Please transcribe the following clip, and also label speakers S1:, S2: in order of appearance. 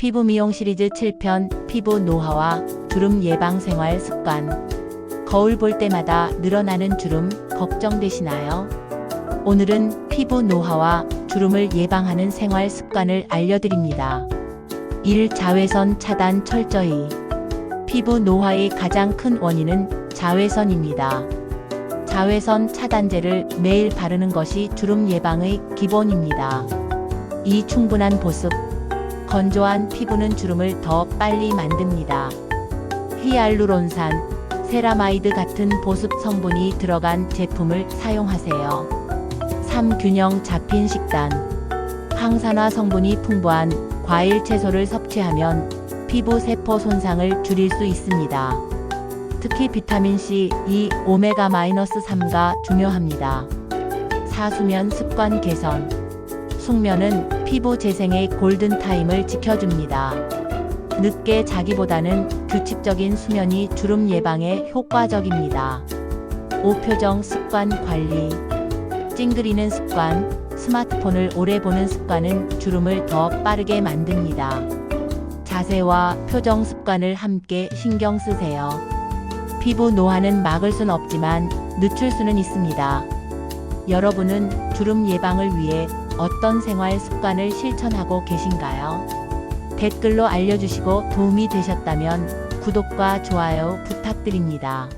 S1: 피부 미용 시리즈 7편 피부 노화와 주름 예방 생활 습관. 거울 볼 때마다 늘어나는 주름 걱정되시나요? 오늘은 피부 노화와 주름을 예방하는 생활 습관을 알려드립니다. 1. 자외선 차단 철저히. 피부 노화의 가장 큰 원인은 자외선입니다. 자외선 차단제를 매일 바르는 것이 주름 예방의 기본입니다. 2. 충분한 보습. 건조한 피부는 주름을 더 빨리 만듭니다. 히알루론산, 세라마이드 같은 보습 성분이 들어간 제품을 사용하세요. 3. 균형 잡힌 식단. 항산화 성분이 풍부한 과일 채소를 섭취하면 피부 세포 손상을 줄일 수 있습니다. 특히 비타민C, E, 오메가-3가 중요합니다. 4. 수면 습관 개선. 숙면은 피부 재생의 골든타임을 지켜줍니다. 늦게 자기보다는 규칙적인 수면이 주름 예방에 효과적입니다. 5. 표정 습관 관리. 찡그리는 습관, 스마트폰을 오래 보는 습관은 주름을 더 빠르게 만듭니다. 자세와 표정 습관을 함께 신경 쓰세요. 피부 노화는 막을 순 없지만 늦출 수는 있습니다. 여러분은 주름 예방을 위해 어떤 생활 습관을 실천하고 계신가요? 댓글로 알려주시고 도움이 되셨다면 구독과 좋아요 부탁드립니다.